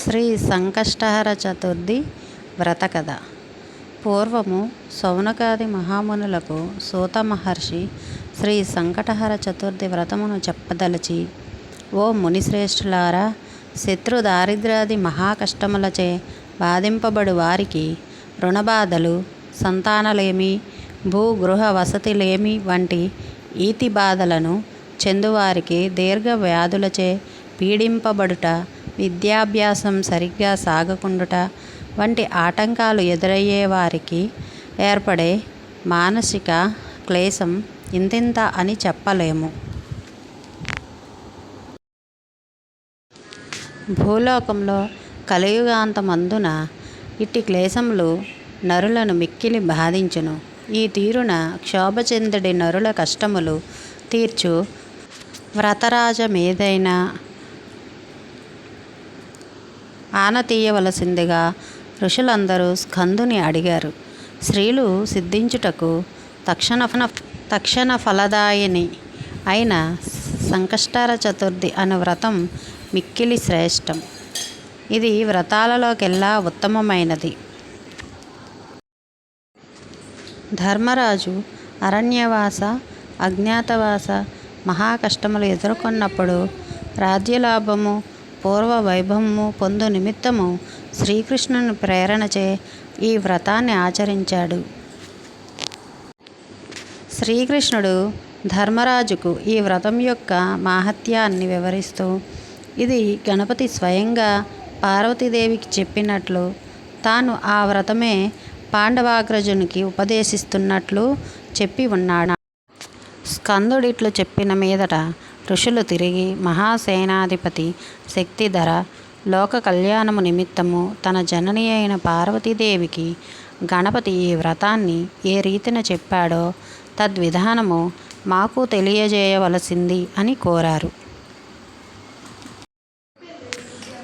శ్రీ సంకష్టహర చతుర్థి వ్రత కథ. పూర్వము శౌనకాది మహామునులకు సూత మహర్షి శ్రీ సంకటహర చతుర్థి వ్రతమును చెప్పదలచి ఓ మునిశ్రేష్ఠులారా శత్రు దారిద్ర్యాది మహాకష్టములచే బాధింపబడు వారికి రుణబాధలు సంతానలేమి భూగృహ వసతిలేమి వంటి ఈతి బాధలను చెందువారికి దీర్ఘ వ్యాధులచే పీడింపబడుట విద్యాభ్యాసం సరిగ్గా సాగకుండుట వంటి ఆటంకాలు ఎదురయ్యే వారికి ఏర్పడే మానసిక క్లేశం ఇంతింత అని చెప్పలేము. భూలోకంలో కలియుగాంతమందున ఇట్టి క్లేశములు నరులను మిక్కిలి బాధించును. ఈ తీరున క్షోభచెందుడి నరుల కష్టములు తీర్చు వ్రతరాజమేదైనా ఆనతీయవలసిందిగా ఋషులందరూ స్కందుని అడిగారు. స్త్రీలు సిద్ధించుటకు తక్షణ తక్షణ ఫలదాయిని అయిన సంకష్టార చతుర్థి అను వ్రతం మిక్కిలి శ్రేష్టం. ఇది వ్రతాలలోకెల్లా ఉత్తమమైనది. ధర్మరాజు అరణ్యవాస అజ్ఞాతవాస మహాకష్టములు ఎదుర్కొన్నప్పుడు రాజ్యలాభము పూర్వ వైభవము పొందు నిమిత్తము శ్రీకృష్ణుని ప్రేరణచే ఈ వ్రతాన్ని ఆచరించాడు. శ్రీకృష్ణుడు ధర్మరాజుకు ఈ వ్రతం యొక్క మాహత్యాన్ని వివరిస్తూ ఇది గణపతి స్వయంగా పార్వతీదేవికి చెప్పినట్లు తాను ఆ వ్రతమే పాండవాగ్రజునికి ఉపదేశిస్తున్నట్లు చెప్పి ఉన్నాడు. స్కందుడిట్లు చెప్పిన మీదట ఋషులు తిరిగి మహాసేనాధిపతి శక్తిధర లోక కళ్యాణము నిమిత్తము తన జనని అయిన పార్వతీదేవికి గణపతి ఈ వ్రతాన్ని ఏ రీతిన చెప్పాడో తద్విధానము మాకు తెలియజేయవలసింది అని కోరారు.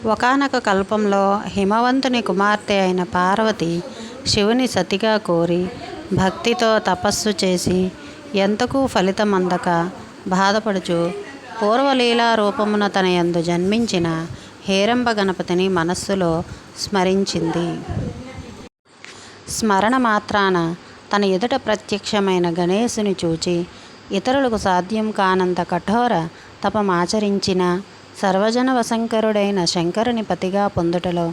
ఒకనొక కల్పంలో హిమవంతుని కుమార్తె అయిన పార్వతి శివుని సతిగా కోరి భక్తితో తపస్సు చేసి ఎంతకు ఫలితం అందక బాధపడుచు పూర్వలీలా రూపమున తన యందు జన్మించిన హేరంబ గణపతిని మనస్సులో స్మరించింది. స్మరణ మాత్రాన తన ఎదుట ప్రత్యక్షమైన గణేశుని చూచి ఇతరులకు సాధ్యం కానంత కఠోర తపమాచరించిన సర్వజన వశంకరుడైన శంకరుని పతిగా పొందుటలో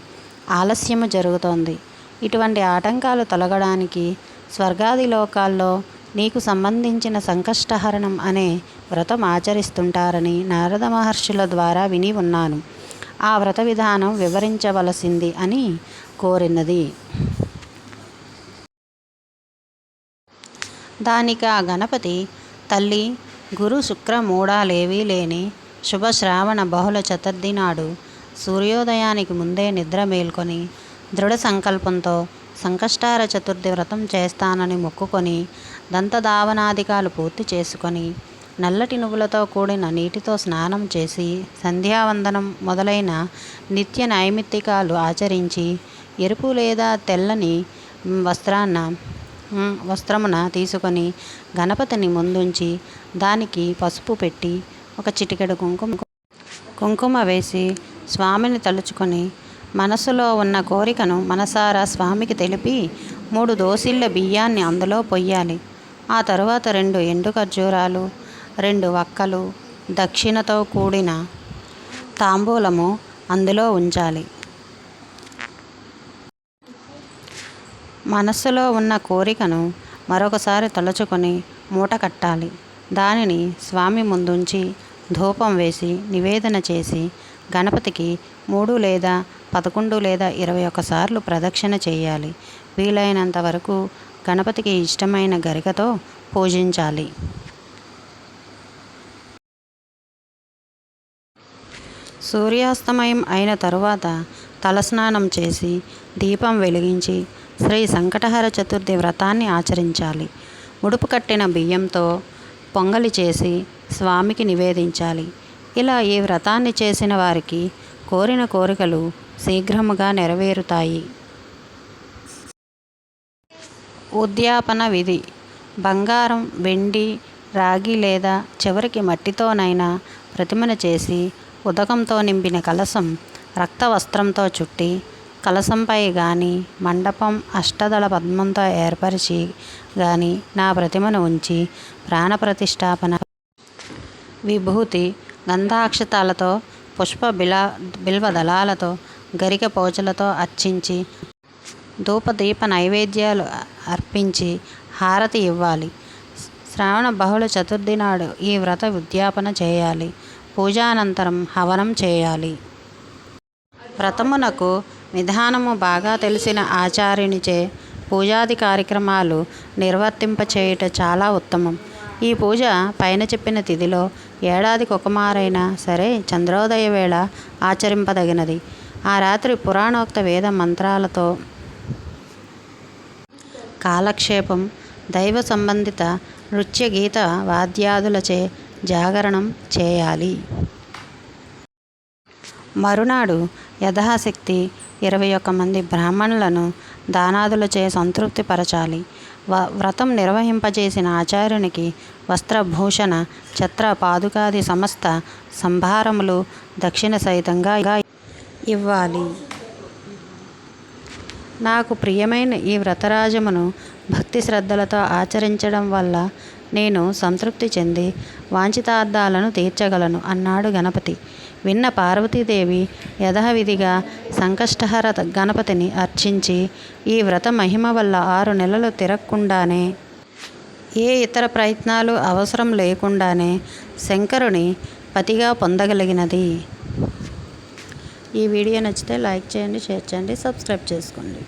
ఆలస్యము జరుగుతోంది. ఇటువంటి ఆటంకాలు తొలగడానికి స్వర్గాది లోకాల్లో నీకు సంబంధించిన సంకష్టహరణం అనే వ్రతం ఆచరిస్తుంటారని నారద మహర్షుల ద్వారా విని ఉన్నాను. ఆ వ్రత విధానం వివరించవలసింది అని కోరినది. దానికి ఆ గణపతి తల్లి గురు శుక్ర మూడాలేవీ లేని శుభ శ్రావణ బహుళ చతుర్థి నాడు సూర్యోదయానికి ముందే నిద్ర మేల్కొని దృఢ సంకల్పంతో సంకష్టార చతుర్థి వ్రతం చేస్తానని మొక్కుకొని దంతధావనాదికాలు పూర్తి చేసుకొని నల్లటి నువ్వులతో కూడిన నీటితో స్నానం చేసి సంధ్యావందనం మొదలైన నిత్య నైమిత్తికాలు ఆచరించి ఎరుపు లేదా తెల్లని వస్త్రాన్న వస్త్రమున తీసుకొని గణపతిని ముందుంచి దానికి పసుపు పెట్టి ఒక చిటికెడు కుంకుమ కుంకుమ వేసి స్వామిని తలుచుకొని మనసులో ఉన్న కోరికను మనసారా స్వామికి తెలిపి మూడు దోసిళ్ళ బియ్యాన్ని అందులో పొయ్యాలి. ఆ తరువాత రెండు ఎండు ఖర్జూరాలు రెండు వక్కలు దక్షిణతో కూడిన తాంబూలము అందులో ఉంచాలి. మనస్సులో ఉన్న కోరికను మరొకసారి తలుచుకొని మూట కట్టాలి. దానిని స్వామి ముందుంచి ధూపం వేసి నివేదన చేసి గణపతికి మూడు లేదా పదకొండు లేదా ఇరవై ఒకసార్లు ప్రదక్షిణ చేయాలి. వీలైనంత వరకు గణపతికి ఇష్టమైన గరికతో పూజించాలి. సూర్యాస్తమయం అయిన తరువాత తలస్నానం చేసి దీపం వెలిగించి శ్రీ సంకటహర చతుర్థి వ్రతాన్ని ఆచరించాలి. ముడుపు కట్టిన బియ్యంతో పొంగలి చేసి స్వామికి నివేదించాలి. ఇలా ఈ వ్రతాన్ని చేసిన వారికి కోరిన కోరికలు శీఘ్రముగా నెరవేరుతాయి. ఉద్యాపన విధి. బంగారం వెండి రాగి లేదా చివరికి మట్టితోనైనా ప్రతిమను చేసి ఉదకంతో నింపిన కలశం రక్తవస్త్రంతో చుట్టి కలశంపై గాని మండపం అష్టదళ పద్మంతో ఏర్పరిచి గాని నా ప్రతిమను ఉంచి ప్రాణప్రతిష్టాపన విభూతి గంధాక్షతాలతో పుష్ప బిలా బిల్వ దళాలతో గరిక పోచలతో అర్చించి ధూపదీప నైవేద్యాలు అర్పించి హారతి ఇవ్వాలి. శ్రావణ బహుళ చతుర్థి నాడు ఈ వ్రత ఉద్యాపన చేయాలి. పూజానంతరం హవనం చేయాలి. వ్రతమునకు విధానము బాగా తెలిసిన ఆచార్యునిచే పూజాది కార్యక్రమాలు నిర్వర్తింపచేయుట చాలా ఉత్తమం. ఈ పూజ పైన చెప్పిన తిథిలో ఏడాదికి ఒకమారైనా సరే చంద్రోదయ వేళ ఆచరింపదగినది. ఆ రాత్రి పురాణోక్త వేద మంత్రాలతో కాలక్షేపం దైవ సంబంధిత నృత్య గీత వాద్యాదులచే జాగరణం చేయాలి. మరునాడు యథాశక్తి ఇరవై ఒక్క మంది బ్రాహ్మణులను దానాదులచే సంతృప్తిపరచాలి వ వ్రతం నిర్వహింపజేసిన ఆచార్యునికి వస్త్రభూషణ ఛత్ర పాదుకాది సమస్త సంభారములు దక్షిణ సహితంగా ఇవ్వాలి. నాకు ప్రియమైన ఈ వ్రతరాజమును భక్తి శ్రద్ధలతో ఆచరించడం వల్ల నేను సంతృప్తి చెంది వాంఛితార్థాలను తీర్చగలను అన్నాడు గణపతి. విన్న పార్వతీదేవి యథావిధిగా సంకష్టహర గణపతిని అర్చించి ఈ వ్రత మహిమ వల్ల ఆరు నెలలు తిరగకుండానే ఏ ఇతర ప్రయత్నాలు అవసరం లేకుండానే శంకరుని పతిగా పొందగలిగినది. ఈ వీడియో నచ్చితే లైక్ చేయండి షేర్ చేయండి సబ్స్క్రైబ్ చేసుకోండి.